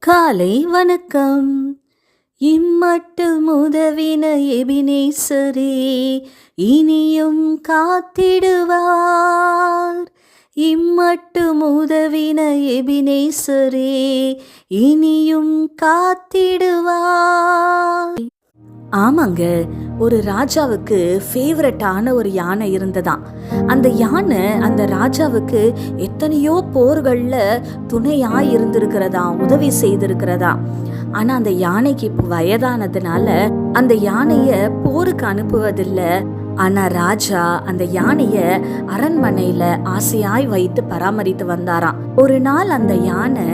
காலை வணக்கம். இம்மட்டும் உதவின எபினேசரே இனியும் காத்திடுவார். இம்மட்டும் உதவின எபினேசரே இனியும் காத்திடுவார். ஆமாங்க ஒரு ராஜாவுக்கு ஃபேவரட்டான ஒரு யானை இருந்ததாம். அந்த யானை அந்த ராஜாவுக்கு எத்தனையோ போர்களில் துணையாக இருந்திருக்கிறதா உதவி செய்திருக்கிறதா ஆனால் அந்த யானைக்கு இப்போ வயதானதுனால அந்த யானையை போருக்கு அனுப்புவதில்லை. ஆனால் ராஜா அந்த யானையை அரண்மனையில் ஆசையாய் வைத்து பராமரித்து வந்தாராம். ஒரு நாள் அந்த யானை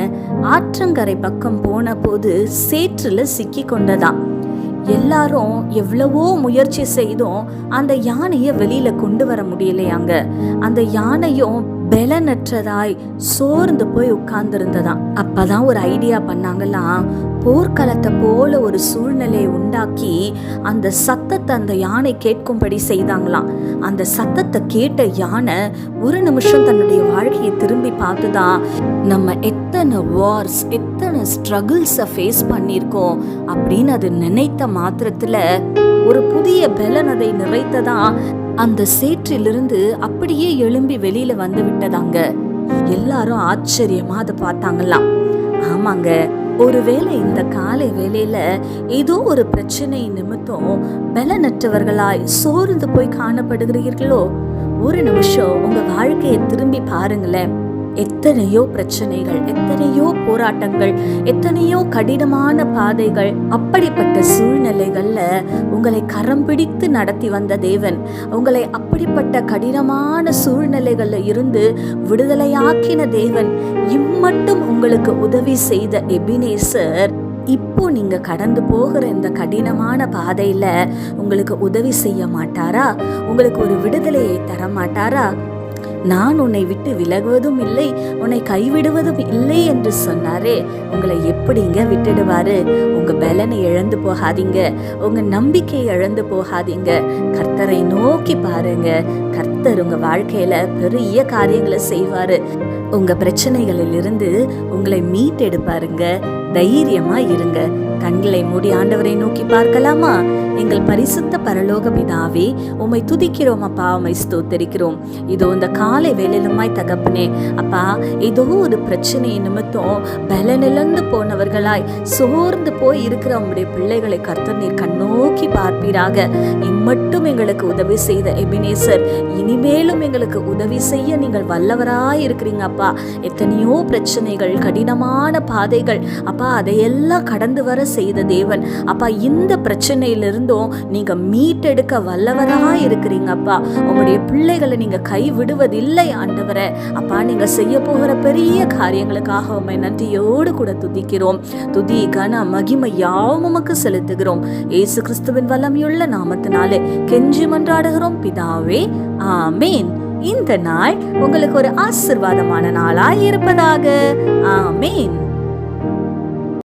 ஆற்றங்கரை பக்கம் போன போது சேற்றில் சிக்கி கொண்டதாம். எல்லாரும் எவ்வளவோ முயற்சி செய்தும் அந்த யானையை வெளியில கொண்டு வர முடியலையாங்க. அந்த யானையும் பலனற்றதாய் சோர்ந்து போய் உட்கார்ந்துருந்ததாம். அப்பதான் ஒரு ஐடியா பண்ணாங்களாம். போர்க்களத்தை போல ஒரு சூழ்நிலையை உண்டாக்கி அந்த சத்தத்தை அந்த யானை கேட்கும்படி செய்தாங்களாம். அந்த சத்தத்தை கேட்ட யானை ஒரு நிமிஷம் தன்னுடைய வாழ்க்கையை திரும்பி பார்த்துதான் நம்ம எத்தனை வார்ஸ் எத்தனை ஸ்ட்ரகிள்ஸை ஃபேஸ் பண்ணியிருக்கோம் அப்படின்னு அது நினைத்த மாத்திரத்தில் ஒரு புதிய பலன் அதை நிறைத்ததான் அந்த சேற்றிலிருந்து அப்படியே எழும்பி வெளியில வந்து விட்டதாங்க. எல்லாரும் ஆச்சரியமா அதை பார்த்தாங்களாம். ஆமாங்க ஒருவேளை இந்த காலை வேலையில ஏதோ ஒரு பிரச்சனை நிமித்தம் பலனற்றவர்களாய் சோர்ந்து போய் காணப்படுகிறீர்களோ? ஒரு நிமிஷம் உங்க வாழ்க்கையை திரும்பி பாருங்களேன். எத்தனையோ பிரச்சனைகள் எத்தனையோ போராட்டங்கள் எத்தனையோ கடினமான பாதைகள் அப்படிப்பட்ட சூழ்நிலைகள்ல உங்களை கரம் பிடித்து நடத்தி வந்த தேவன் உங்களை அப்படிப்பட்ட கடினமான சூழ்நிலைகள்ல இருந்து விடுதலையாக்கின தேவன் இம்மட்டும் உங்களுக்கு உதவி செய்த எபினேசர். இப்போ நீங்க கடந்து போகிற இந்த கடினமான பாதையில உங்களுக்கு உதவி செய்ய மாட்டாரா? உங்களுக்கு ஒரு விடுதலையை தர மாட்டாரா நான் உன்னை விட்டு விலகுவதும் இல்லை உன்னை கைவிடுவதும் இல்லை என்று சொன்னாரே. உங்களை எப்படிங்க விட்டுடுவாரு? உங்க பலனை இழந்து போகாதீங்க. உங்க நம்பிக்கையை இழந்து போகாதீங்க. கர்த்தரை நோக்கி பாருங்க. கர்த்தர் உங்க வாழ்க்கையில பெரிய காரியங்களை செய்வாரு. உங்க பிரச்சனைகளில் இருந்து உங்களை மீட்டெடுப்பாருங்க. தைரியமா இருங்க. கண்களை மூடி ஆண்டவரை நோக்கி பார்க்கலாமா? எங்கள் பரிசுத்த பரலோக பிதாவே உம்மை துதிக்கிறோம் அப்பா உம்மை ஸ்தோத்தரிக்கிறோம். இதோ இந்த காலை வேலையிலுமாய் தகப்பனே அப்பா ஏதோ ஒரு பிரச்சனை நிமித்தம் பலனிழந்து போனவர்களாய் சோர்ந்து போய் இருக்கிற உங்களுடைய பிள்ளைகளை கர்த்தர் நீர் கண்ணோக்கி பார்ப்பீராக. இம்மட்டும் எங்களுக்கு உதவி செய்த எபினேசர் இனிமேலும் எங்களுக்கு உதவி செய்ய நீங்கள் வல்லவராய் இருக்கிறீங்க அப்பா. எத்தனையோ பிரச்சனைகள் கடினமான பாதைகள் அப்பா அப்பா அதையெல்லாம் கடந்து வர செய்த தேவன். அப்பா இந்த பிரச்சனையிலிருந்தும் நீங்கள் மீட்டெடுக்க வல்லவராக இருக்கிறீங்க அப்பா. உங்களுடைய பிள்ளைகளை நீங்கள் கைவிடுவதில்லை ஆண்டவரை. அப்பா நீங்கள் செய்ய போகிற பெரிய காரியங்களுக்காக உண்மை நன்றியோடு கூட துதிக்கிறோம். துதி கன மகிமை யாவும் உமக்கு செலுத்துகிறோம். ஏசு கிறிஸ்துவின் வல்லமையுள்ள நாமத்தினாலே கெஞ்சி மன்றாடுகிறோம். பிதாவே ஆமேன். இந்த நாள் உங்களுக்கு ஒரு ஆசிர்வாதமான நாளாய் இருப்பதாக. ஆமேன்.